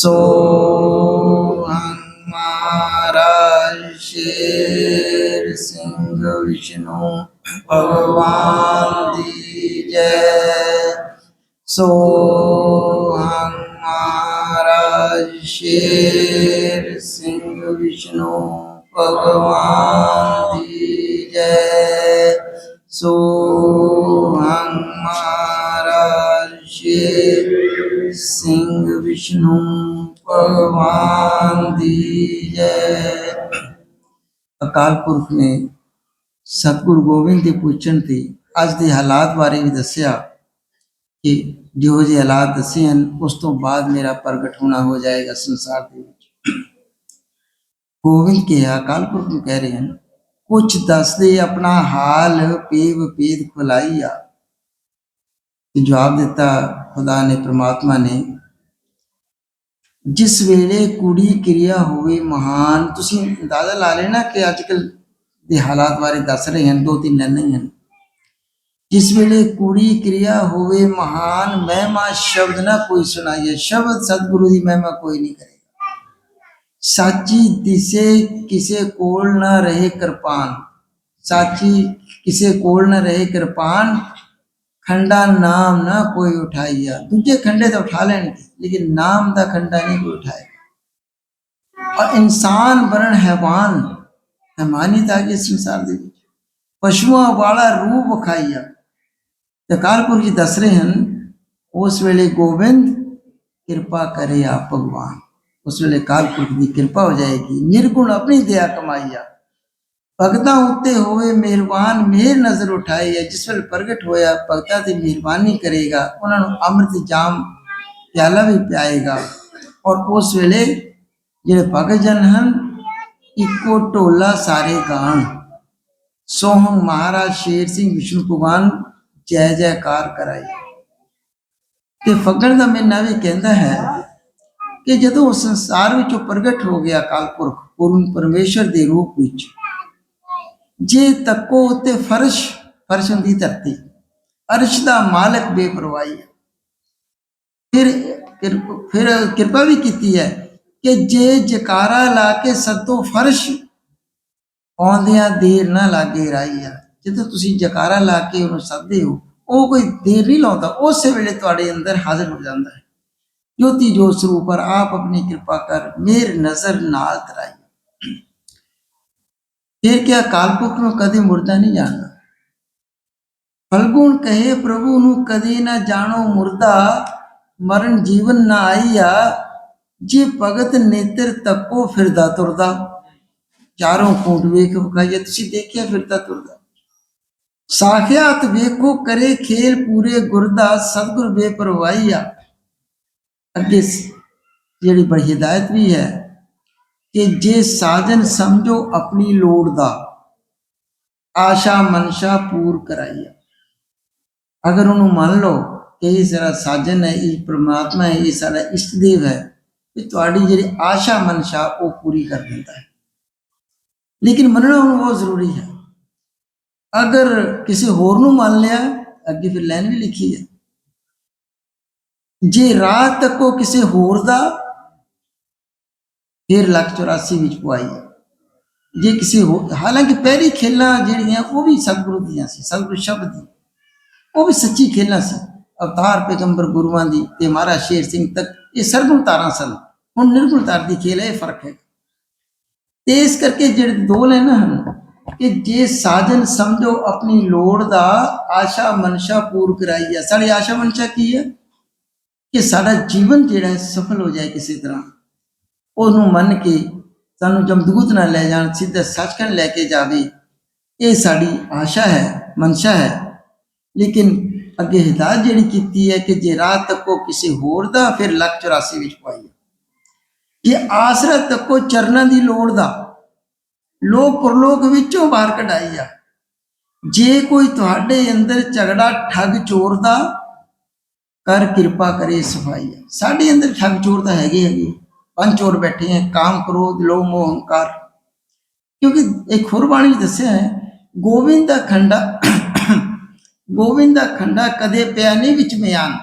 ਸੋ ਹਮਾਰਾ ਸ਼ੇਰ ਸਿੰਘ ਵਿਸ਼ਨੂੰ ਭਗਵਾਨ ਦੀ ਜੈ ਸੋ ਹਮਾਰਾ ਸ਼ੇਰ ਸਿੰਘ ਵਿਸ਼ਨੂੰ ਭਗਵਾਨ ਦੀ ਜੈ ਸੋ ਹਮਾਰਾ ਸ਼ੇਰ ਸਿੰਘ ਵਿਸ਼ਨੂੰ ਭਗਵਾਨ ਦੀ ਜੈ। ਅਕਾਲ ਪੁਰਖ ਨੇ ਸਤਿਗੁਰੂ ਗੋਬਿੰਦ ਦੇ ਪੁੱਛਣ ਤੇ ਅੱਜ ਦੇ ਹਾਲਾਤ ਬਾਰੇ ਵੀ ਦੱਸਿਆ ਕਿ ਜੋ ਜਿਹੇ ਹਾਲਾਤ ਦੱਸੇ ਹਨ, ਉਸ ਤੋਂ ਬਾਅਦ ਮੇਰਾ ਪ੍ਰਗਟ ਹੋਣਾ ਹੋ ਜਾਏਗਾ ਸੰਸਾਰ ਦੇ ਵਿੱਚ। ਗੋਬਿੰਦ ਕੇ ਅਕਾਲ ਪੁਰਖ ਨੂੰ ਕਹਿ ਰਹੇ ਹਨ, ਕੁਛ ਦੱਸਦੇ ਆਪਣਾ ਹਾਲ ਪੇਵ ਪੇਦ ਖੁਲਾਈਆ ਤੇ ਜਵਾਬ ਦਿੱਤਾ, ਖੁਦਾ ਨੇ, ਪ੍ਰਮਾਤਮਾ ਨੇ ਜਿਸ ਵੇਲੇ ਕੁੜੀ ਕਿਰਿਆ ਹੋਵੇ ਮਹਾਨ, ਤੁਸੀਂ ਅੰਦਾਜ਼ਾ ਲਾ ਲੈਣਾ ਕਿ ਅੱਜਕੱਲ ਦੇ ਹਾਲਾਤ ਬਾਰੇ ਦੱਸ ਰਹੇ ਹਨ, ਦੋ ਤਿੰਨ ਲਾਈਨਾਂ ਹਨ। ਜਿਸ ਵੇਲੇ ਕੁੜੀ ਕਿਰਿਆ ਹੋਵੇ ਮਹਾਨ, ਮਹਿਮਾ ਸ਼ਬਦ ਨਾ ਕੋਈ ਸੁਣਾਈਏ, ਸ਼ਬਦ ਸਤਿਗੁਰੂ ਦੀ ਮਹਿਮਾ ਕੋਈ ਨਹੀਂ ਕਰੇਗਾ। ਸਾਚੀ ਦਿਸੇ ਕਿਸੇ ਕੋਲ ਨਾ ਰਹੇ ਕਿਰਪਾਨ, ਸਾਚੀ ਕਿਸੇ ਕੋਲ ਨਾ ਰਹੇ ਕਿਰਪਾਨ ਖੰਡਾ ਨਾਮ ਨਾ ਕੋਈ ਉਠਾਈਆ। ਦੂਜੇ ਖੰਡੇ ਤਾਂ ਉਠਾ ਲੈਣਗੇ ਲੇਕਿਨ ਨਾਮ ਦਾ ਖੰਡਾ ਨਹੀਂ ਕੋਈ ਉਠਾਏਗਾ ਔਰ ਇਨਸਾਨ ਬਰਨ ਹੈਵਾਨ ਹੈਵਾਨੀਤ ਆ ਗਈ ਸੰਸਾਰ ਦੇ ਵਿੱਚ। ਪਸ਼ੂਆਂ ਵਾਲਾ ਰੂਪ ਵਿਖਾਈਆ। ਤੇ ਕਾਲਪੁਰ ਜੀ ਦੱਸ ਰਹੇ ਹਨ, ਉਸ ਵੇਲੇ ਗੋਬਿੰਦ ਕਿਰਪਾ ਕਰੇ ਆ ਭਗਵਾਨ। ਉਸ ਵੇਲੇ ਕਾਲਪੁਰਖ ਦੀ ਕਿਰਪਾ ਹੋ ਜਾਏਗੀ। ਨਿਰਗੁਣ ਆਪਣੀ ਦਇਆ ਕਮਾਈਆ। ਭਗਤਾਂ ਉੱਤੇ ਹੋਵੇ ਮਿਹਰਬਾਨ, ਮਿਹਰ ਨਜ਼ਰ ਉਠਾਈ ਹੈ। ਜਿਸ ਵੇਲੇ ਪ੍ਰਗਟ ਹੋਇਆ, ਭਗਤਾਂ ਦੀ ਮਿਹਰਬਾਨੀ ਕਰੇਗਾ, ਉਹਨਾਂ ਨੂੰ ਅੰਮ੍ਰਿਤ ਜਾਮ ਪਿਆਲਾ ਵੀ ਪਿਆਏਗਾ। ਔਰ ਉਸ ਵੇਲੇ ਜਿਹੜੇ ਭਗਤ ਜਨ ਹਨ, ਇੱਕੋ ਢੋਲਾ ਸਾਰੇ ਗਾਣ। ਸੋਹੰ ਮਹਾਰਾਜ ਸ਼ੇਰ ਸਿੰਘ ਵਿਸ਼ਨੂੰ ਭਗਵਾਨ, ਜੈ ਜੈਕਾਰ ਕਰਾਈ। ਤੇ ਫਗਣ ਦਾ ਮਹੀਨਾ ਵੀ ਕਹਿੰਦਾ ਹੈ ਕਿ ਜਦੋਂ ਉਹ ਸੰਸਾਰ ਵਿੱਚੋਂ ਪ੍ਰਗਟ ਹੋ ਗਿਆ ਕਾਲਪੁਰਖ ਪੂਰਨ ਪਰਮੇਸ਼ਰ ਦੇ ਰੂਪ ਵਿੱਚ ਜੇ ਤੱਕੋ ਉਤੇ ਫਰਸ਼ ਫਰਸ਼ ਹੁੰਦੀ ਧਰਤੀ। ਅਰਸ਼ ਦਾ ਮਾਲਕ ਬੇਪਰਵਾਹੀ ਹੈ। ਫਿਰ ਕਿਰਪ- ਫਿਰ ਕਿਰਪਾ ਵੀ ਕੀਤੀ ਹੈ ਕਿ ਜੇ ਜਕਾਰਾ ਲਾ ਕੇ ਸੱਤੋ ਫਰਸ਼ ਆਉਂਦਿਆਂ ਦੇਰ ਨਾ ਲਾਗੇ ਰਾਈ ਆ ਜਦੋਂ ਤੁਸੀਂ ਜਕਾਰਾ ਲਾ ਕੇ ਉਹਨੂੰ ਸੱਦਦੇ ਹੋ, ਉਹ ਕੋਈ ਦੇਰ ਨਹੀਂ ਲਾਉਂਦਾ। ਉਸੇ ਵੇਲੇ ਤੁਹਾਡੇ ਅੰਦਰ ਹਾਜ਼ਰ ਹੋ ਜਾਂਦਾ ਹੈ। ਜੋਤੀ ਜੋਤ ਸਰੂਪ ਪਰ ਆਪ ਆਪਣੀ ਕਿਰਪਾ ਕਰ ਮੇਰ ਨਜ਼ਰ ਨਾਲ ਤਰਾਈ। ਫਿਰ ਕਿਆ ਕਾਲਪੁਰਖ ਨੂੰ ਕਦੇ ਮੁਰਦਾ ਨਹੀਂ ਜਾਣਦਾ ਫਲਗੁਣ ਕਹੇ ਪ੍ਰਭੂ ਨੂੰ ਕਦੇ ਨਾ ਜਾਣੋ ਮੁਰਦਾ ਮਰਨ ਜੀਵਨ ਨਾ ਆਈਆ ਜੇ ਭਗਤ ਨੇਤਰ ਤੱਕੋ ਫਿਰਦਾ ਤੁਰਦਾ ਚਾਰੋਂ ਕੋਟ ਵੇਖ ਵਿਖਾਈਏ ਤੁਸੀਂ ਦੇਖਿਆ ਫਿਰਦਾ ਤੁਰਦਾ ਸਾਖਿਆਤ ਵੇਖੋ ਕਰੇ ਖੇਲ ਪੂਰੇ ਗੁਰਦਾ ਸਤਿਗੁਰ ਬੇਪਰਵਾਹੀਆ ਅੱਗੇ ਸ- ਜਿਹੜੀ ਬੜੀ ਹਿਦਾਇਤ ਵੀ ਹੈ ਕਿ ਜੇ ਸਾਜਨ ਸਮਝੋ ਆਪਣੀ ਲੋੜ ਦਾ, ਆਸ਼ਾ ਮਨਸ਼ਾ ਪੂਰ ਕਰਾਈਆ ਅਗਰ ਉਹਨੂੰ ਮੰਨ ਲਓ ਕਿ ਇਹ ਸਾਰਾ ਸਾਜਨ ਹੈ, ਇਹ ਪ੍ਰਮਾਤਮਾ ਹੈ, ਇਹ ਸਾਡਾ ਇਸ਼ਟ ਦੇਵ ਹੈ, ਤੇ ਤੁਹਾਡੀ ਜਿਹੜੀ ਆਸ਼ਾ ਮਨਸ਼ਾ ਉਹ ਪੂਰੀ ਕਰ ਦਿੰਦਾ ਹੈ। ਲੇਕਿਨ ਮੰਨਣਾ ਉਹਨੂੰ ਬਹੁਤ ਜ਼ਰੂਰੀ ਹੈ। ਅਗਰ ਕਿਸੇ ਹੋਰ ਨੂੰ ਮੰਨ ਲਿਆ, ਅੱਗੇ ਫਿਰ ਲਾਈਨ ਵੀ ਲਿਖੀ ਹੈ। ਜੇ ਰਾਤ ਤੱਕ ਉਹ ਕਿਸੇ ਹੋਰ ਦਾ ਫਿਰ ਲੱਖ 84 ਵਿੱਚ ਪੁਆਈ ਹੈ। ਜੇ ਕਿਸੇ ਹੋਰ, ਹਾਲਾਂਕਿ ਪਹਿਲੀ ਖੇਲਾਂ ਜਿਹੜੀਆਂ ਉਹ ਵੀ ਸਤਿਗੁਰੂ ਦੀਆਂ ਸੀ, ਸਤਿਗੁਰੂ ਸ਼ਬਦ ਦੀ। ਉਹ ਵੀ ਸੱਚੀ ਖੇਲਾਂ ਸੀ। ਅਵਤਾਰ ਪੈਗੰਬਰ ਗੁਰੂਆਂ ਦੀ ਤੇ ਮਹਾਰਾਜ ਸ਼ੇਰ ਸਿੰਘ ਤੱਕ ਇਹ ਸਰਗੁਣ ਤਾਰਾਂ ਸਨ। ਹੁਣ ਨਿਰਗੁਣ ਤਾਰ ਦੀ ਖੇਲ ਹੈ, ਇਹ ਫ਼ਰਕ ਹੈ। ਤੇ ਇਸ ਕਰਕੇ ਜਿਹੜੇ ਦੋ ਲੈਣਾ ਹਨ ਕਿ ਜੇ ਸਾਜਨ ਸਮਝੋ ਆਪਣੀ ਲੋੜ ਦਾ ਆਸ਼ਾ ਮਨਸ਼ਾ ਪੂਰ ਕਰਾਈ ਹੈ ਸਾਡੀ ਆਸ਼ਾ ਮਨਸ਼ਾ ਕੀ ਹੈ? ਕਿ ਸਾਡਾ ਜੀਵਨ ਜਿਹੜਾ ਸਫਲ ਹੋ ਜਾਏ ਕਿਸੇ ਤਰ੍ਹਾਂ। ਉਹਨੂੰ ਮੰਨ ਕੇ ਸਾਨੂੰ ਜਮਦੂਤ ਨਾਲ ਲੈ ਜਾਣ, ਸਿੱਧਾ ਸੱਚਖੰਡ ਲੈ ਕੇ ਜਾਵੇ, ਇਹ ਸਾਡੀ ਆਸ਼ਾ ਹੈ, ਮਨਸ਼ਾ ਹੈ। ਲੇਕਿਨ ਅੱਗੇ ਹਿਦਾਇਤ ਜਿਹੜੀ ਕੀਤੀ ਹੈ ਕਿ ਜੇ ਰਾਤ ਤੱਕੋ ਕਿਸੇ ਹੋਰ ਦਾ ਫਿਰ ਲੱਖ 84 ਵਿੱਚ ਪਾਈ ਜੇ ਆਸਰਾ ਤੱਕੋ ਚਰਨਾਂ ਦੀ ਲੋੜ ਦਾ, ਲੋਕ ਪਰਲੋਕ ਵਿੱਚੋਂ ਬਾਹਰ ਕਢਾਈ ਆ। ਜੇ ਕੋਈ ਤੁਹਾਡੇ ਅੰਦਰ ਝਗੜਾ, ਠੱਗ, ਚੋਰ ਦਾ, ਕਰ ਕਿਰਪਾ ਕਰੇ, ਸਫ਼ਾਈ ਆ। ਸਾਡੇ ਅੰਦਰ ਠੱਗ, ਚੋਰ ਤਾਂ ਹੈਗੇ ਹੈਗੇ ਪੰਜ ਚੋਰ ਬੈਠੇ ਹੈ, ਕਾਮ ਕ੍ਰੋਧ, ਲੋਭ ਮੋਹ ਹੰਕਾਰ ਕਿਉਂਕਿ ਇੱਕ ਹੋਰ ਬਾਣੀ ਵਿੱਚ ਦੱਸਿਆ ਗੋਬਿੰਦ ਦਾ ਖੰਡਾ ਗੋਬਿੰਦ ਦਾ ਖੰਡਾ ਕਦੇ ਪਿਆ ਨਹੀਂ ਵਿੱਚ ਮਿਆਨ।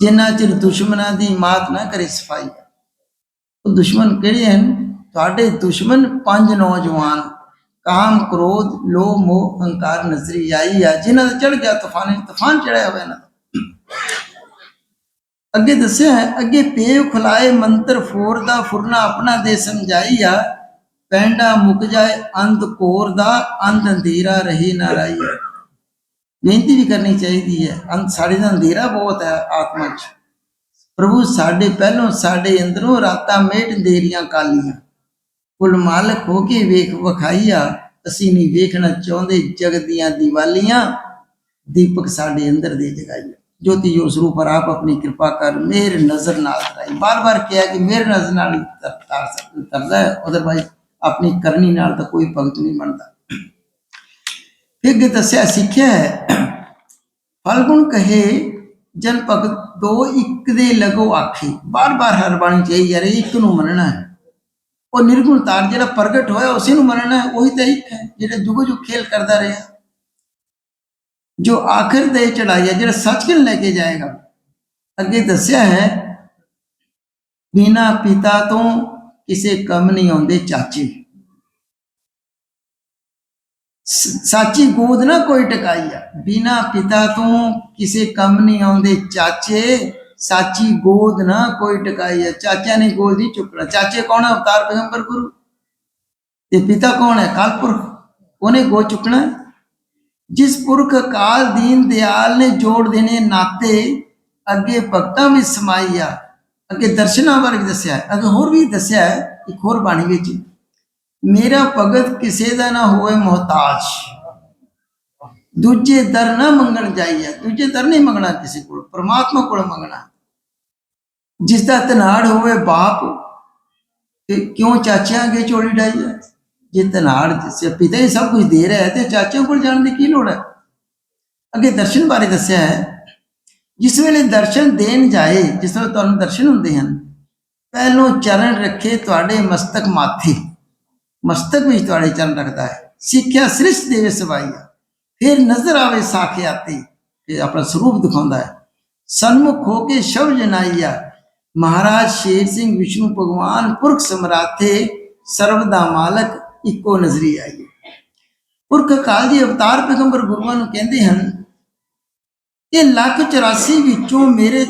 ਜਿੰਨਾ ਚਿਰ ਦੁਸ਼ਮਣਾਂ ਦੀ ਮਾਤ ਨਾ ਕਰੇ ਸਫ਼ਾਈ। ਉਹ ਦੁਸ਼ਮਣ ਕਿਹੜੇ ਹਨ? ਤੁਹਾਡੇ ਦੁਸ਼ਮਣ ਪੰਜ ਨੌਜਵਾਨ। ਕਾਮ, ਕ੍ਰੋਧ, ਲੋਭ, ਮੋਹ ਹੰਕਾਰ ਨਜ਼ਰੀ ਆਈ ਆ, ਜਿਨ੍ਹਾਂ ਦਾ ਚੜ ਗਿਆ, ਤੂਫਾਨ ਤੂਫਾਨ ਚੜਿਆ ਹੋਇਆ ਨਾ ਅੱਗੇ ਦੱਸਿਆ ਹੈ, ਅੱਗੇ ਪੇਵ ਖੁਲਾਏ, ਮੰਤਰ ਫੋਰ ਦਾ ਫੁਰਨਾ ਆਪਣਾ ਦੇ ਸਮਝਾਈ ਪੈਂਡਾ ਮੁੱਕ ਜਾਏ, ਅੰਧ ਕੋਰ ਦਾ, ਅੰਧ ਅੰਧੇਰਾ ਰਹੇ ਨਾ ਰਾਈ ਬੇਨਤੀ ਵੀ ਕਰਨੀ ਚਾਹੀਦੀ ਹੈ, ਅੰਧ ਸਾਡੇ ਦਾ ਅੰਧੇਰਾ ਬਹੁਤ ਹੈ ਆਤਮਾ 'ਚ। ਪ੍ਰਭੂ ਸਾਡੇ ਪਹਿਲੋਂ, ਸਾਡੇ ਅੰਦਰੋਂ ਰਾਤਾਂ ਮੇਟ ਅੰਧੇਰੀਆਂ ਕਾਲੀਆਂ। ਕੁਲ ਮਾਲਕ ਹੋ ਕੇ ਵੇਖ ਵਖਾਈਆ, ਅਸੀਂ ਨਹੀਂ ਵੇਖਣਾ ਚਾਹੁੰਦੇ ਜਗ ਦੀਆਂ ਦੀਵਾਲੀਆਂ, ਦੀਪਕ ਸਾਡੇ ਅੰਦਰ ਦੇ ਜਗਾਈਆ। ਜੋਤੀ ਜੋ ਸਰੂਪ ਪਰ ਆਪ ਆਪਣੀ ਕਿਰਪਾ ਕਰ ਮੇਰ ਨਜ਼ਰ ਨਾਲ ਤਰਾਈ ਬਾਰ ਬਾਰ ਕਿਹਾ ਕਿ ਮੇਰ ਨਜ਼ਰ ਨਾਲ ਹੀ ਤਰ- ਤਾਰ ਹੈ। ਅਦਰਵਾਈਜ਼ ਆਪਣੀ ਕਰਨੀ ਨਾਲ ਤਾਂ ਕੋਈ ਭਗਤ ਨਹੀਂ ਬਣਦਾ। ਫਿਰ ਦੱਸਿਆ, ਸਿੱਖਿਆ ਹੈ। ਫਲਗੁਣ ਕਹੇ, ਜਨ ਭਗਤ ਦੋ ਇੱਕ ਦੇ ਲਗੋ ਆਖੇ। ਬਾਰ ਬਾਰ ਹਰ ਬਾਣੀ ਚਾਹੀ ਯਾਰ ਇੱਕ ਨੂੰ ਮੰਨਣਾ ਹੈ। ਉਹ ਨਿਰਗੁਣ ਤਾਰ ਜਿਹੜਾ ਪ੍ਰਗਟ ਹੋਇਆ, ਉਸੇ ਨੂੰ ਮੰਨਣਾ ਹੈ। ਉਹੀ ਤਾਂ ਇੱਕ ਹੈ, ਜਿਹੜਾ ਜੁਗ ਜੁਗ ਖੇਲ ਕਰਦਾ ਰਿਹਾ। ਜੋ ਆਖਰ ਤੇ ਚੜਾਈ ਹੈ, ਜਿਹੜਾ ਸੱਚਖੰਡ ਲੈ ਕੇ ਜਾਏਗਾ। ਅੱਗੇ ਦੱਸਿਆ ਹੈ, ਬਿਨਾ ਪਿਤਾ ਤੋਂ ਕਿਸੇ ਕੰਮ ਨਹੀਂ ਆਉਂਦੇ ਚਾਚੇ। ਸਾਚੀ ਗੋਦ ਨਾ ਕੋਈ ਟਕਾਈ ਆ। ਬਿਨਾ ਪਿਤਾ ਤੋਂ ਕਿਸੇ ਕੰਮ ਨਹੀਂ ਆਉਂਦੇ ਚਾਚੇ, ਸਾਚੀ ਗੋਦ ਨਾ ਕੋਈ ਟਕਾਈ ਆ। ਚਾਚਿਆਂ ਨੇ ਗੋਦ ਨਹੀਂ ਚੁੱਕਣਾ। ਚਾਚੇ ਕੌਣ ਹੈ ਅਵਤਾਰ ਪੈਗੰਬਰ ਗੁਰੂ। ਤੇ ਪਿਤਾ ਕੌਣ ਹੈ? ਕਾਲਪੁਰਖ ਉਹਨੇ ਗੋਦ ਚੁੱਕਣਾ। ਜਿਸ ਪੁਰਖ ਅਕਾਲ ਦੀਨ ਦਿਆਲ ਨੇ ਜੋੜ ਦੇਣੇ ਨਾਤੇ, ਅੱਗੇ ਭਗਤਾਂ ਵਿੱਚ ਸਮਾਈ ਅੱਗੇ ਦਰਸ਼ਨਾਂ ਬਾਰੇ ਵੀ ਦੱਸਿਆ ਹੈ, ਅੱਗੇ ਹੋਰ ਵੀ ਦੱਸਿਆ ਇੱਕ ਹੋਰ ਬਾਣੀ ਵਿੱਚ, ਮੇਰਾ ਭਗਤ ਕਿਸੇ ਦਾ ਨਾ ਹੋਵੇ ਮੁਹਤਾਜ। ਦੂਜੇ ਦਰ ਨਾ ਮੰਗਣ ਜਾਈਏ, ਦੂਜੇ ਦਰ ਨਹੀਂ ਮੰਗਣਾ ਕਿਸੇ ਕੋਲ, ਪ੍ਰਮਾਤਮਾ ਕੋਲ ਮੰਗਣਾ। ਜਿਸ ਦਾ ਤਨਾੜ ਹੋਵੇ ਬਾਪ, ਤੇ ਕਿਉਂ ਚਾਚਿਆਂ ਅੱਗੇ ਚੋਲੀ ਡਾਈ ਹੈ? ਜੇ ਤਨਾੜ ਜਿਸੇ ਪਿਤਾ ਹੀ ਸਭ ਕੁਝ ਦੇ ਰਿਹਾ ਹੈ ਤੇ ਚਾਚਿਆਂ ਕੋਲ ਜਾਣ ਦੀ ਕੀ ਲੋੜ ਹੈ? ਅੱਗੇ ਦਰਸ਼ਨ ਬਾਰੇ ਦੱਸਿਆ ਹੈ, ਜਿਸ ਵੇਲੇ ਦਰਸ਼ਨ ਦੇਣ ਜਾਏ, ਜਿਸ ਵੇਲੇ ਤੁਹਾਨੂੰ ਦਰਸ਼ਨ ਹੁੰਦੇ ਹਨ, ਪਹਿਲੋਂ ਚਰਨ ਰੱਖੇ ਤੁਹਾਡੇ ਮਸਤਕ ਮਾਥੇ, ਮਸਤਕ ਵਿੱਚ ਤੁਹਾਡੇ ਚਰਨ ਰੱਖਦਾ ਹੈ। ਸਿੱਖਿਆ ਸ੍ਰਿਸ਼ਟ ਦੇਵੇ ਸਵਾਈਆ ਫਿਰ ਨਜ਼ਰ ਆਵੇ ਸਾਖਿਆਤੀ ਇਹ ਆਪਣਾ ਸਰੂਪ ਦਿਖਾਉਂਦਾ ਹੈ। ਸਨਮੁਖ ਹੋ ਕੇ ਸ਼ਬਦ ਜਨਾਈਆ ਮਹਾਰਾਜ ਸ਼ੇਰ ਸਿੰਘ, ਵਿਸ਼ਨੂੰ, ਭਗਵਾਨ ਪੁਰਖ ਸਮਰਾਥੇ ਸਰਬ ਦਾ ਮਾਲਕ ਇੱਕੋ ਨਜ਼ਰੀ ਆਈ ਪੁਰਖ ਕਾਲ ਜੀ ਅਵਤਾਰ ਪੈਗੰਬਰ ਗੁਰੂਆਂ ਨੂੰ ਕਹਿੰਦੇ ਹਨ, ਇਹ ਲੱਖ 84 ਵਿੱਚੋਂ ਮੇਰੇ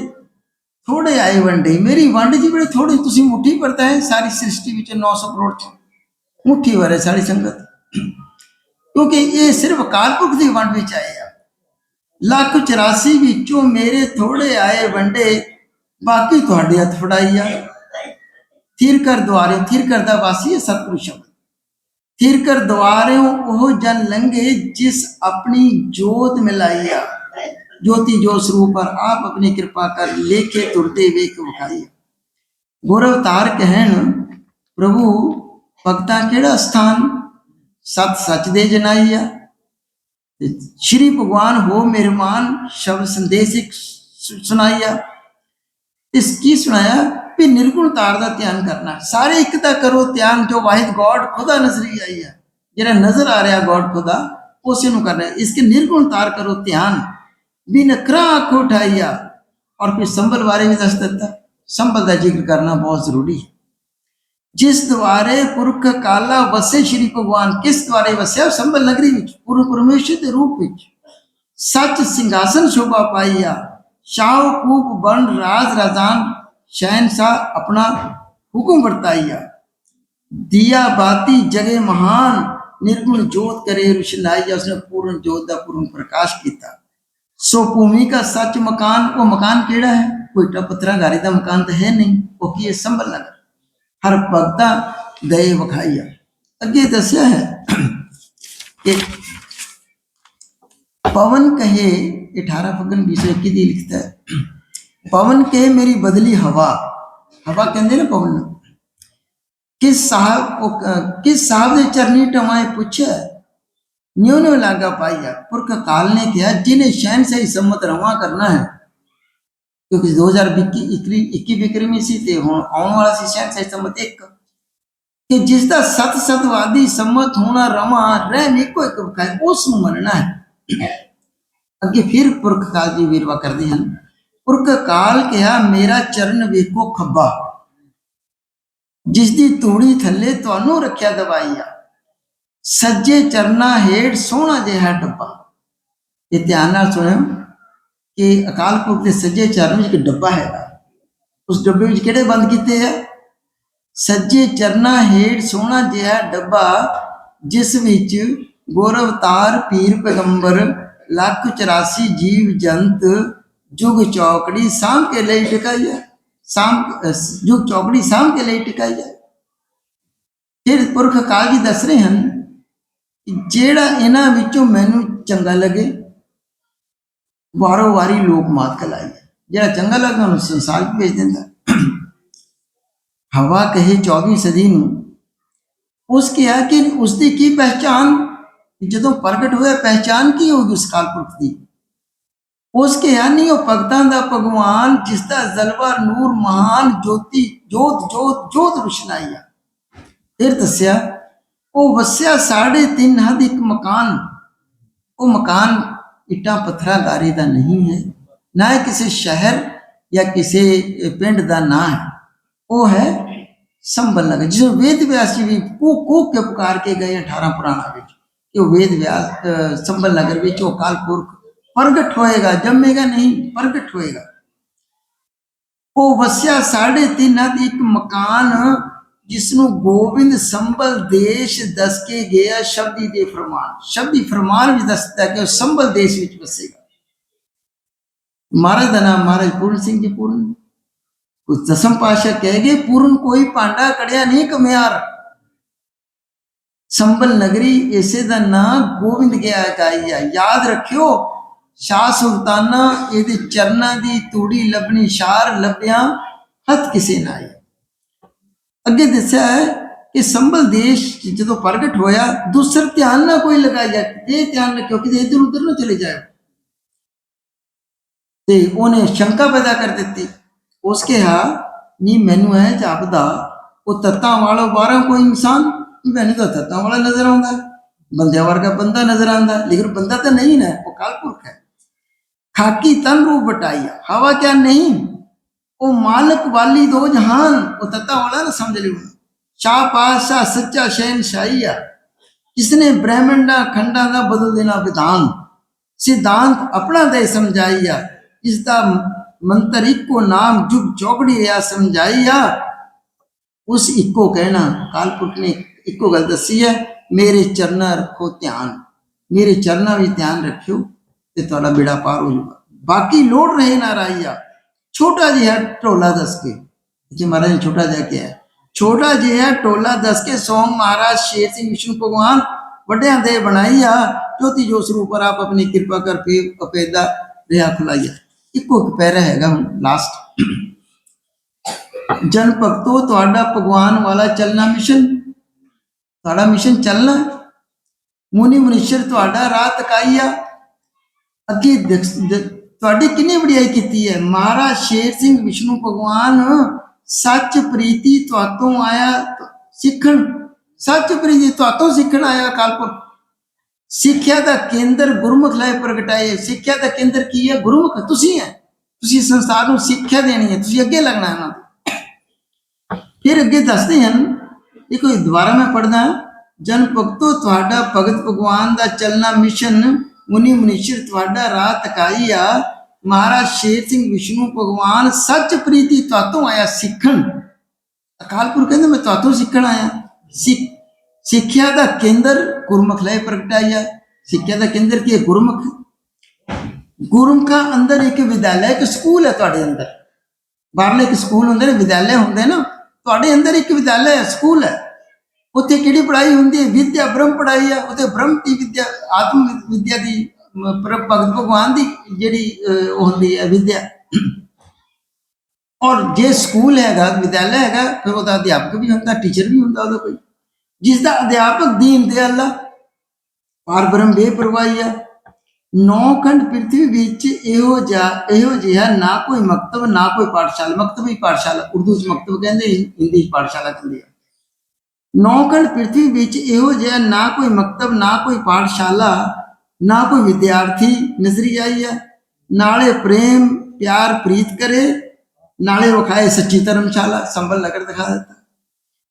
ਥੋੜੇ ਆਏ ਵੰਡੇ, ਮੇਰੀ ਵੰਡ ਜੀ ਬੜੇ ਥੋੜੇ ਤੁਸੀਂ ਮੁੱਠੀ ਭਰਤਾ ਹੈ ਸਾਰੀ ਸ੍ਰਿਸ਼ਟੀ ਵਿੱਚ 900 ਕਰੋੜ ਚ ਮੁੱਠੀ ਭਰ ਸਾਰੀ ਸੰਗਤ। ਕਿਉਂਕਿ ਇਹ ਸਿਰਫ ਕਾਲਪੁਰਖ ਦੀ ਵੰਡ ਵਿੱਚ ਆਏ ਆ। ਲੱਖ 84 ਵਿੱਚੋਂ ਮੇਰੇ ਥੋੜੇ ਆਏ ਵੰਡੇ, ਬਾਕੀ ਤੁਹਾਡੇ ਹੱਥ ਫੜਾਈ ਆ। ਥਿਰ ਕਰ ਦੁਆਰੇ ਥਿਰ ਕਰ ਦਾ ਵਾਸੀ ਹੈ ਸਤਿਗੁਰੂ ਸ਼ਬਦ। ਥਿਰ ਕਰ ਦੁਆਰਿਓਂ ਉਹ ਜਨ ਲੰਘੇ ਜਿਸ ਆਪਣੀ ਜੋਤ ਮਿਲਾਈ ਆ ਜੋਤੀ ਜੋ ਸਰੂਪ ਪਰ ਆਪ ਆਪਣੀ ਕਿਰਪਾ ਕਰ ਲੇਖੇ ਤੁਰਦੇ ਵੇਖ ਵਿਖਾਈ ਗੁਰ ਅਵਤਾਰ ਕਹਿਣ, ਪ੍ਰਭੂ, ਭਗਤਾਂ ਕਿਹੜਾ ਸਥਾਨ? ਸਤ ਸੱਚ ਦੇ ਜਨਾਈ ਆ। ਸ਼੍ਰੀ ਭਗਵਾਨ ਹੋ ਮਿਹਰਮਾਨ, ਸ਼ਬਦ ਸੰਦੇਸ਼ ਇੱਕ ਸੁਣਾਈ ਆ ਇਸ ਕੀ ਸੁਣਾਇਆ? ਵੀ ਨਿਰਗੁਣ ਤਾਰ ਦਾ ਧਿਆਨ ਕਰਨਾ। ਸਾਰੇ ਇੱਕ ਤਾਂ ਕਰੋ ਧਿਆਨ ਜੋ ਵਾਹਿਦ ਗੋਡ ਖੁਦਾ ਨਜ਼ਰੀ ਆਈ ਆ। ਜਿਹੜਾ ਨਜ਼ਰ ਆ ਰਿਹਾ ਗੋਡ ਖੁਦਾ ਉਸੇ ਨੂੰ ਕਰਨਾ ਹੈ। ਇਸਕੇ ਨਿਰਗੁਣ ਤਾਰ ਕਰੋ ਧਿਆਨ। ਬਿਨ ਕਰਾ ਉਠਾਈਆ। ਔਰ ਫਿਰ ਸੰਭਲ ਬਾਰੇ ਵੀ ਦੱਸ ਦਿੱਤਾ। ਸੰਭਲ ਦਾ ਜ਼ਿਕਰ ਕਰਨਾ ਬਹੁਤ ਜ਼ਰੂਰੀ ਹੈ। ਜਿਸ ਦੁਆਰੇ ਪੁਰਖ ਕਾਲਾ ਵਸੇ ਸ਼੍ਰੀ ਭਗਵਾਨ, ਕਿਸ ਦੁਆਰੇ ਵਸਿਆ? ਸੰਭਲ ਨਗਰੀ ਵਿੱਚ ਪੁਰ ਪਰਮੇਸ਼ਰ ਦੇ ਰੂਪ ਵਿੱਚ। ਸੱਚ ਸਿੰਘਾਸਨ ਸ਼ੋਭਾ ਪਾਈਆ ਸ਼ਾਹ ਕੂਪ ਬਣ ਰਾਜ ਰਾਜਾਨ। शहनशाह अपना हुक्म बरताइया दिया बाती जगे महान निर्गुण जोत करे रुशनाई उसने पूर्ण जोत का पूर्ण प्रकाश किया ਸੋ ਭੂਮੀ ਦਾ ਸੱਚ ਮਕਾਨ, ਉਹ ਮਕਾਨ ਕਿਹੜਾ ਹੈ? ਕੋਈ ਟਾ ਪੱਤਰਾਗਾਰੀ ਦਾ ਮਕਾਨ ਤਾਂ ਹੈ ਨਹੀਂ, ਉਹ ਕੀ ਹੈ? ਸੰਭਲ ਨਗਰ। ਹਰ ਭਗਤਾ ਗਏ ਵਖਾਈਆ ਅੱਗੇ ਦੱਸਿਆ ਹੈ ਕਿ ਪਵਨ ਕਹੇ 18 ਫਗਨ 2021 ਦੀ ਲਿਖਤਾ ਹੈ ਪਵਨ ਕਹੇ ਮੇਰੀ ਬਦਲੀ ਹਵਾ ਹਵਾ ਕਹਿੰਦੇ ਨੇ ਪਵਨ ਨੂੰ ਕਿਸ ਸਾਹਿਬ ਉਹ ਕ- ਕਿਸ ਸਾਹਿਬ ਦੇ ਚਰਨੀ ਟਮਾਏ ਪੁੱਛਿਆ ਨਿਉ ਨਿਉ ਲਾਗਾ ਪਾਈਆ ਪੁਰਖ ਕਾਲ ਨੇ ਕਿਹਾ ਜਿਨੇ ਸ਼ਹਿਨ ਸਹੀ ਸੰਮਤ ਰਵਾ ਕਰਨਾ ਹੈ ਕਿਉਂਕਿ 2021 21 21 ਵਿਕਰਮੀ ਸੀ ਤੇ ਹੁਣ ਆਉਣ ਵਾਲਾ ਸੀ ਸ਼ਹਿਨ ਸਹੀ ਸੰਮਤ ਇੱਕ ਕਿ ਜਿਸ ਦਾ ਸਤ ਸਤਵਾਦੀ ਸੰਮਤ ਹੋਣਾ ਰਵਾ ਰਹਿ ਮੇ ਕੋਈ ਕਬਕਾਇ ਉਸ ਨੂੰ ਮੰਨਣਾ ਹੈ ਅੱਗੇ ਫਿਰ ਪੁਰਖ ਕਾਲ ਜੀ ਵੀਰਵਾ ਪੁਰਖ ਕਾਲ ਕਿਹਾ, ਮੇਰਾ ਚਰਨ ਵੇਖੋ ਖੱਬਾ। ਜਿਸ ਦੀ ਤੂੜੀ ਥੱਲੇ ਤੁਹਾਨੂੰ ਰੱਖਿਆ ਦਵਾਈਆ ਸੱਜੇ ਚਰਨਾ ਹੇਠ ਸੋਹਣਾ ਜਿਹਾ ਡੱਬਾ। ਇਹ ਧਿਆਨ ਨਾਲ ਸੁਣਿਓ ਕਿ ਅਕਾਲ ਪੁਰਖ ਦੇ ਸੱਜੇ ਚਰਨ ਵਿੱਚ ਇੱਕ ਡੱਬਾ ਹੈਗਾ। ਉਸ ਡੱਬੇ ਵਿੱਚ ਕਿਹੜੇ ਬੰਦ ਕੀਤੇ ਆ? ਸੱਜੇ ਚਰਨਾ ਹੇਠ ਸੋਹਣਾ ਜਿਹਾ ਡੱਬਾ, ਜਿਸ ਵਿੱਚ ਗੌਰਵਤਾਰ ਪੀਰ ਪੈਗੰਬਰ, ਲੱਖ 84 ਜੀਵ ਜੰਤ ਜੁਗ ਚੌਕੜੀ ਸਾਂਭ ਕੇ ਲਈ ਟਿਕਾਈ ਹੈ। ਸਾਂਭ, ਅਹ, ਜੁਗ ਚੌਕੜੀ ਸਾਂਭ ਕੇ ਲਈ ਟਿਕਾਈ ਹੈ। ਫਿਰ ਪੁਰਖ ਕਾਲ ਜੀ ਦੱਸ ਰਹੇ ਹਨ ਜਿਹੜਾ ਇਹਨਾਂ ਵਿੱਚੋਂ ਮੈਨੂੰ ਚੰਗਾ ਲੱਗੇ, ਵਾਰੋ ਵਾਰੀ ਲੋਕ ਮਾਤ ਕਲਾਈ ਜਿਹੜਾ ਚੰਗਾ ਲੱਗਦਾ ਉਹਨੂੰ ਸੰਸਾਰ 'ਚ ਭੇਜ ਦਿੰਦਾ। ਹਵਾ ਕਹੇ 24 ਸਦੀ ਨੂੰ, ਉਸ ਕਿਹਾ ਕਿ ਉਸ ਦੀ ਕੀ ਪਹਿਚਾਨ ਜਦੋਂ ਪ੍ਰਗਟ ਹੋਇਆ ਪਹਿਚਾਨ ਕੀ ਹੋਗੀ ਉਸ ਕਾਲ ਪੁਰਖ ਦੀ? ਉਸ ਕਿਹਾ ਨਹੀਂ ਉਹ ਭਗਤਾਂ ਦਾ ਭਗਵਾਨ ਜਿਸ ਦਾ ਜ਼ਲਵਾ ਨੂਰ ਮਹਾਨ ਜੋਤੀ ਜੋਤ ਜੋਤ ਜੋਤ ਰੁਸ਼ਨਾਈ ਆ। ਫਿਰ ਦੱਸਿਆ ਉਹ ਵਸਿਆ ਸਾਢੇ ਤਿੰਨ ਹੱਦ ਇੱਕ ਮਕਾਨ। ਉਹ ਮਕਾਨ ਇੱਟਾਂ ਪੱਥਰਾਂ ਗਾਰੇ ਦਾ ਨਹੀਂ ਹੈ ਨਾ ਇਹ ਕਿਸੇ ਸ਼ਹਿਰ ਜਾਂ ਕਿਸੇ ਪਿੰਡ ਦਾ ਨਾਂ ਹੈ। ਉਹ ਹੈ ਸੰਭਲ ਨਗਰ ਜਿਸ ਵੇਦ ਵਿਆਸ ਜੀ ਵੀ ਕੂਕ ਕੂਕ ਕੇ ਪੁਕਾਰ ਕੇ ਗਏ 18 ਪੁਰਾਣਾ ਵਿੱਚ। ਕਿ ਉਹ ਵੇਦ ਵਿਆਸ ਅਹ, ਸੰਭਲ ਨਗਰ ਵਿੱਚ ਉਹ ਕਾਲ ਪੁਰਖ ਪ੍ਰਗਟ ਹੋਏਗਾ, ਜੰਮੇਗਾ ਨਹੀਂ, ਪ੍ਰਗਟ ਹੋਏਗਾ। ਉਹ ਵਸਿਆ ਸਾਢੇ ਤਿੰਨ ਹੱਦ ਇੱਕ ਮਕਾਨ ਜਿਸ ਨੂੰ ਗੋਬਿੰਦ ਸੰਭਲ ਦੇਸ਼ ਦੱਸ ਕੇ ਗਿਆ ਸ਼ਬਦੀ ਦੇ ਫਰਮਾਨ। ਸ਼ਬਦੀ ਫਰਮਾਨ ਵਿੱਚ ਦੱਸਦਾ ਕਿ ਉਹ ਸੰਭਲ ਦੇਸ਼ ਵਿੱਚ ਵਸੇਗਾ। ਮਹਾਰਾਜ ਦਾ ਨਾਮ ਮਹਾਰਾਜ ਪੂਰਨ ਸਿੰਘ ਜੀ ਪੂਰਨ। ਕੁਝ ਦਸਮ ਪਾਸ਼ਾ ਕਹਿ ਗਏ, ਪੂਰਨ ਕੋਈ ਭਾਂਡਾ ਕੜਿਆ ਨਹੀਂ ਕਮਿਆਰ ਸੰਭਲ ਨਗਰੀ ਇਸੇ ਦਾ ਨਾਂ ਗੋਬਿੰਦ ਗਿਆ ਗਾਈ ਆ ਯਾਦ ਰੱਖਿਓ ਸ਼ਾਹ ਸੁਲਤਾਨਾ ਇਹਦੇ ਚਰਨਾਂ ਦੀ ਤੂੜੀ ਲੱਭਣੀ ਸ਼ਾਰ ਲੱਭਿਆ, ਹੱਥ ਕਿਸੇ ਨਾ ਆਈ ਅੱਗੇ ਦੱਸਿਆ ਹੈ ਕਿ ਸੰਭਲ ਦੇਸ਼ ਜਦੋਂ ਪ੍ਰਗਟ ਹੋਇਆ, ਦੂਸਰ ਧਿਆਨ ਨਾ ਕੋਈ ਲਗਾਇਆ ਜੇ ਧਿਆਨ ਨਾ ਕਿਉਂਕਿ ਇਧਰ ਉਧਰ ਨਾ ਚਲੇ ਜਾਓ ਤੇ ਉਹਨੇ ਸ਼ੰਕਾ ਪੈਦਾ ਕਰ ਦਿੱਤੀ। ਉਸ ਕਿਹਾ ਨਹੀਂ ਮੈਨੂੰ ਐ ਜਾਪਦਾ, ਉਹ ਤੱਤਾਂ ਵਾਲੋ ਬਾਹਰੋਂ ਕੋਈ ਇਨਸਾਨ, ਮੈਨੂੰ ਤਾਂ ਤੱਤਾਂ ਵਾਲਾ ਨਜ਼ਰ ਆਉਂਦਾ। ਹੈ। ਬੰਦਿਆਂ ਵਰਗਾ ਬੰਦਾ ਨਜ਼ਰ ਆਉਂਦਾ, ਲੇਕਿਨ ਬੰਦਾ ਤਾਂ ਨਹੀਂ ਨਾ, ਉਹ ਕਾਲਪੁਰਖ ਹੈ। ਖਾਕੀ ਤਨ ਰੂਪ ਬਟਾਈਆ ਹਵਾ ਕਿਆ ਨਹੀਂ ਉਹ ਮਾਲਕ ਵਾਲੀ ਦੋ ਜਹਾਨ ਉਹ ਤੱਤਾ ਵਾਲਾ ਨਾ ਸਮਝ ਲਿਓ ਸ਼ਾਹ ਪਾਸ਼ਾ ਸੱਚਾ ਸ਼ਹਿਨਸ਼ਾਹੀ ਆ ਜਿਸਨੇ ਬ੍ਰਹਮੰਡਾਂ ਖੰਡਾਂ ਦਾ ਬਦਲ ਦੇਣਾ ਵਿਧਾਨ ਸਿਧਾਂਤ ਆਪਣਾ ਦੇ ਸਮਝਾਈਆ ਇਸ ਦਾ ਮੰਤਰ ਇੱਕੋ ਨਾਮ ਜੁਗ ਚੌਕੜੀ ਰਿਆ ਸਮਝਾਈਆ ਉਸ ਇੱਕੋ ਕਹਿਣਾ ਕਾਲਪੁਰਖ ਨੇ ਇੱਕੋ ਗੱਲ ਦੱਸੀ ਹੈ ਮੇਰੇ ਚਰਨਾਂ ਰੱਖੋ ਧਿਆਨ ਮੇਰੇ ਚਰਨਾਂ ਵਿੱਚ ਧਿਆਨ ਰੱਖਿਓ ਤੇ ਤੁਹਾਡਾ ਬੇੜਾ ਪਾਰ ਹੋ ਜਾਊਗਾ। ਬਾਕੀ ਲੋੜ ਰਹੇ ਨਾ ਰਾਈਆ ਛੋਟਾ ਜਿਹਾ ਢੋਲਾ ਦੱਸ ਕੇ। ਜੀ ਮਹਾਰਾਜ ਛੋਟਾ ਜਿਹਾ ਕਿਹਾ ਛੋਟਾ ਜਿਹਾ ਟੋਲਾ ਦੱਸ ਕੇ ਸੋਮ ਮਹਾਰਾਜ ਸ਼ੇਰ ਸਿੰਘ ਵਿਸ਼ਨੂੰ ਭਗਵਾਨ ਵੱਡਿਆਂ ਦੇ ਬਣਾਈਆ। ਜੋਤੀ ਜੋ ਸਰੂਪ ਪਰ ਆਪ ਆਪਣੀ ਕਿਰਪਾ ਕਰ ਕੇ ਅਪੇਦਾ ਰਿਹਾ ਖੁਲਾਈਆ ਇੱਕੋ ਇੱਕ ਪੈਰਾ ਹੈਗਾ ਹੁਣ ਲਾਸਟ ਜਨ ਭਗਤੋ, ਤੁਹਾਡਾ ਭਗਵਾਨ ਵਾਲਾ ਚੱਲਣਾ ਮਿਸ਼ਨ ਤੁਹਾਡਾ ਮਿਸ਼ਨ ਚੱਲਣਾ। ਮੁਨੀ ਮਨਿਸ਼ਰ, ਤੁਹਾਡਾ ਰਾਹ ਤਕਾਈਆ ਅੱਗੇ ਤੁਹਾਡੀ ਕਿੰਨੀ ਵਡਿਆਈ ਕੀਤੀ ਹੈ? ਮਹਾਰਾਜ ਸ਼ੇਰ ਸਿੰਘ ਵਿਸ਼ਨੂੰ ਭਗਵਾਨ ਸੱਚ ਪ੍ਰੀਤੀ ਤੁਹਾਤੋਂ ਆਇਆ ਸਿੱਖਣ, ਸੱਚ ਪ੍ਰੀਤੀ ਤੁਹਾਤੋਂ ਸਿੱਖਣ ਆਇਆ ਕਾਲਪੁਰ ਸਿੱਖਿਆ ਦਾ ਕੇਂਦਰ ਗੁਰਮੁਖ ਲੈ ਪ੍ਰਗਟਾਏ। ਸਿੱਖਿਆ ਦਾ ਕੇਂਦਰ ਕੀ ਹੈ? ਗੁਰਮੁਖ ਤੁਸੀਂ ਹੈ। ਤੁਸੀਂ ਸੰਸਾਰ ਨੂੰ ਸਿੱਖਿਆ ਦੇਣੀ ਹੈ। ਤੁਸੀਂ ਅੱਗੇ ਲੱਗਣਾ ਹੈ ਨਾ। ਫਿਰ ਅੱਗੇ ਦੱਸਦੇ ਹਨ, ਇਹ ਕੋਈ ਦੁਬਾਰਾ ਮੈਂ ਪੜਦਾ ਜਨ ਭਗਤੋ ਤੁਹਾਡਾ ਭਗਤ ਭਗਵਾਨ ਦਾ ਚੱਲਣਾ ਮਿਸ਼ਨ ਮੁਨੀ ਮੁਨੀਸ਼ਰ, ਤੁਹਾਡਾ ਰਾਹ ਤਕਾਈ ਆ। ਮਹਾਰਾਜ ਸ਼ੇਰ ਸਿੰਘ ਵਿਸ਼ਨੂੰ ਭਗਵਾਨ ਸੱਚ ਪ੍ਰੀਤੀ ਤੁਹਾਤੋਂ ਆਇਆ ਸਿੱਖਣ। ਅਕਾਲ ਪੁਰਖ ਕਹਿੰਦੇ, ਮੈਂ ਤੁਹਾਤੋਂ ਸਿੱਖਣ ਆਇਆ। ਸਿੱਖਿਆ ਦਾ ਕੇਂਦਰ ਗੁਰਮੁਖ ਲੈ ਪ੍ਰਗਟਾਇਆ ਸਿੱਖਿਆ ਦਾ ਕੇਂਦਰ ਕੀ ਹੈ? ਗੁਰਮੁਖ। ਗੁਰਮੁਖਾਂ ਅੰਦਰ ਇੱਕ ਵਿਦਿਆਲਿਆ, ਇੱਕ ਸਕੂਲ ਹੈ ਤੁਹਾਡੇ ਅੰਦਰ। ਬਾਹਰਲੇ ਇੱਕ ਸਕੂਲ ਹੁੰਦੇ ਨੇ, ਵਿਦਿਆਲਿਆ ਹੁੰਦੇ ਨਾ। ਤੁਹਾਡੇ ਅੰਦਰ ਇੱਕ ਵਿਦਿਆਲਿਆ ਹੈ ਸਕੂਲ ਹੈ। ਉੱਥੇ ਕਿਹੜੀ ਪੜ੍ਹਾਈ ਹੁੰਦੀ ਹੈ? ਵਿਦਿਆ ਬ੍ਰਹਮ ਪੜ੍ਹਾਈ ਆ ਉੱਥੇ ਬ੍ਰਹਮ ਦੀ ਵਿਦਿਆ? ਆਤਮ ਵਿਦਿਆ ਦੀ ਮ, ਭਗਤ ਭਗਵਾਨ ਦੀ ਜਿਹੜੀ ਉਹ ਹੁੰਦੀ ਹੈ ਵਿਦਿਆ। ਔਰ ਜੇ ਸਕੂਲ ਹੈਗਾ ਵਿਦਿਆਲਿਆ ਹੈਗਾ ਫਿਰ ਉਹਦਾ ਅਧਿਆਪਕ ਵੀ ਹੁੰਦਾ ਟੀਚਰ ਵੀ ਹੁੰਦਾ ਉਹਦਾ ਕੋਈ। ਜਿਸ ਦਾ ਅਧਿਆਪਕ ਦੀਨ ਦੇ ਅੱਲਾ ਪਰ ਬ੍ਰਹਮ ਬੇਪਰਵਾਹੀ ਆ। ਨੌ ਖੰਡ ਪ੍ਰਿਥਵੀ ਵਿੱਚ ਇਹੋ ਜਿਹਾ ਇਹੋ ਜਿਹਾ ਨਾ ਕੋਈ ਮਕਤਬ ਨਾ ਕੋਈ ਪਾਠਸ਼ਾਲਾ। ਮਕਤਬ ਹੀ ਪਾਠਸ਼ਾਲਾ ਉਰਦੂ ਚ ਮਕਤਬ ਕਹਿੰਦੇ ਹਿੰਦੀ ਚ ਪਾਠਸ਼ਾਲਾ ਕਹਿੰਦੇ ਆ। ਨੌ ਖੰਡ ਪ੍ਰਿਥਵੀ ਵਿੱਚ ਇਹੋ ਜਿਹਾ ਨਾ ਕੋਈ ਮਕਤਬ ਨਾ ਕੋਈ ਪਾਠਸ਼ਾਲਾ ਨਾ ਕੋਈ ਵਿਦਿਆਰਥੀ ਨਜ਼ਰੀ ਆਈ ਆ ਨਾਲੇ ਪ੍ਰੇਮ ਪਿਆਰ ਪ੍ਰੀਤ ਕਰੇ ਨਾਲੇ ਵਿਖਾਏ ਸੱਚੀ ਧਰਮਸ਼ਾਲਾ ਸੰਭਲ ਨਗਰ ਦਿਖਾ ਦਿੱਤਾ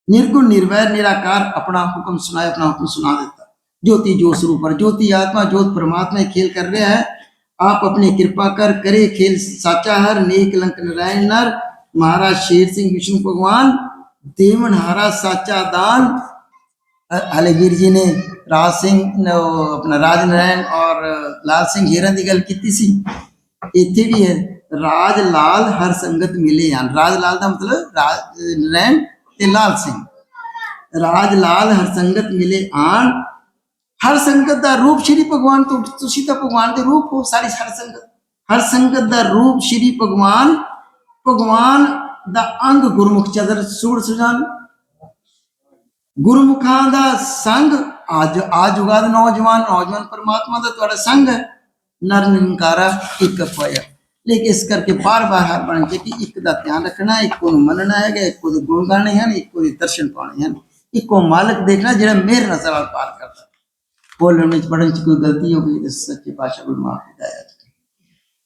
निर्गुण निर्वैर निराकार अपना हुक्म सुनाए अपना हुक्म सुना देता ज्योति जो स्वरूप पर ज्योति आत्मा ज्योत परमात्मा खेल कर रहा है आप अपनी कृपा कर करे खेल साचा हर नेक लंक नारायण नर महाराज शेर सिंह विष्णु भगवान ਦੇਵਨ ਹਾਰਾ ਸਾਚਾ ਦਾਨ। ਅਲੇਵੀਰ ਜੀ ਨੇ ਰਾਜ ਸਿੰਘ ਆਪਣਾ ਰਾਜ ਨਰੈਣ ਔਰ ਲਾਲ ਸਿੰਘ ਹੀਰਨ ਦੀ ਗੱਲ ਕੀਤੀ ਸੀ। ਇੱਥੇ ਵੀ ਹੈ, ਰਾਜ ਲਾਲ ਹਰ ਸੰਗਤ ਮਿਲੇ ਹਨ। ਰਾਜ ਲਾਲ ਦਾ ਮਤਲਬ ਰਾਜ ਨਰੈਣ ਤੇ ਲਾਲ ਸਿੰਘ। ਰਾਜ ਲਾਲ ਹਰ ਸੰਗਤ ਮਿਲੇ ਆਣ। ਹਰ ਸੰਗਤ ਦਾ ਰੂਪ ਸ਼੍ਰੀ ਭਗਵਾਨ ਤੋਂ, ਤੁਸੀਂ ਤਾਂ ਭਗਵਾਨ ਦੇ ਰੂਪ ਹੋ, ਸਾਰੀ ਹਰ ਸੰਗਤ ਹਰ ਸੰਗਤ ਦਾ ਰੂਪ ਸ਼੍ਰੀ ਭਗਵਾਨ। ਭਗਵਾਨ ਦਾ ਅੰਗ ਗੁਰਮੁਖ ਚਦਰ ਸੂੜ ਸੁਜਾਨ। ਗੁਰਮੁਖਾਂ ਦਾ ਸੰਗ ਅੱਜ ਆ ਜੁਗਾ ਦੇ ਨੌਜਵਾਨ ਨੌਜਵਾਨ ਪਰਮਾਤਮਾ ਦਾ ਤੁਹਾਡਾ ਸੰਗ ਹੈ। ਨਰ ਨਿਰੰਕਾਰਾ ਇੱਕ ਪਾਇਆ। ਲੇਕਿਨ ਇਸ ਕਰਕੇ ਬਾਰ-ਬਾਰ ਹਰ ਬਣ ਕੇ ਕਿ ਇੱਕ ਦਾ ਧਿਆਨ ਰੱਖਣਾ, ਇੱਕੋ ਨੂੰ ਮੰਨਣਾ ਹੈਗਾ, ਇੱਕੋ ਦੇ ਗੁਣ ਗਾਣੇ ਹਨ, ਇੱਕੋ ਦੇ ਦਰਸ਼ਨ ਪਾਉਣੇ ਹਨ। ਇੱਕੋ ਮਾਲਕ ਦੇਖਣਾ ਜਿਹੜਾ ਮਿਹਰ ਨਜ਼ਰ ਨਾਲ ਪਾਰ ਕਰਦਾ। ਬੋਲਣ ਵਿੱਚ ਪੜਨ ਚ ਕੋਈ ਗਲਤੀ ਹੋ ਗਈ ਤਾਂ ਸੱਚੇ ਪਾਤਸ਼ਾਹ ਗੁਰੂ ਮਾਫ ਹਿਦਾਇਤ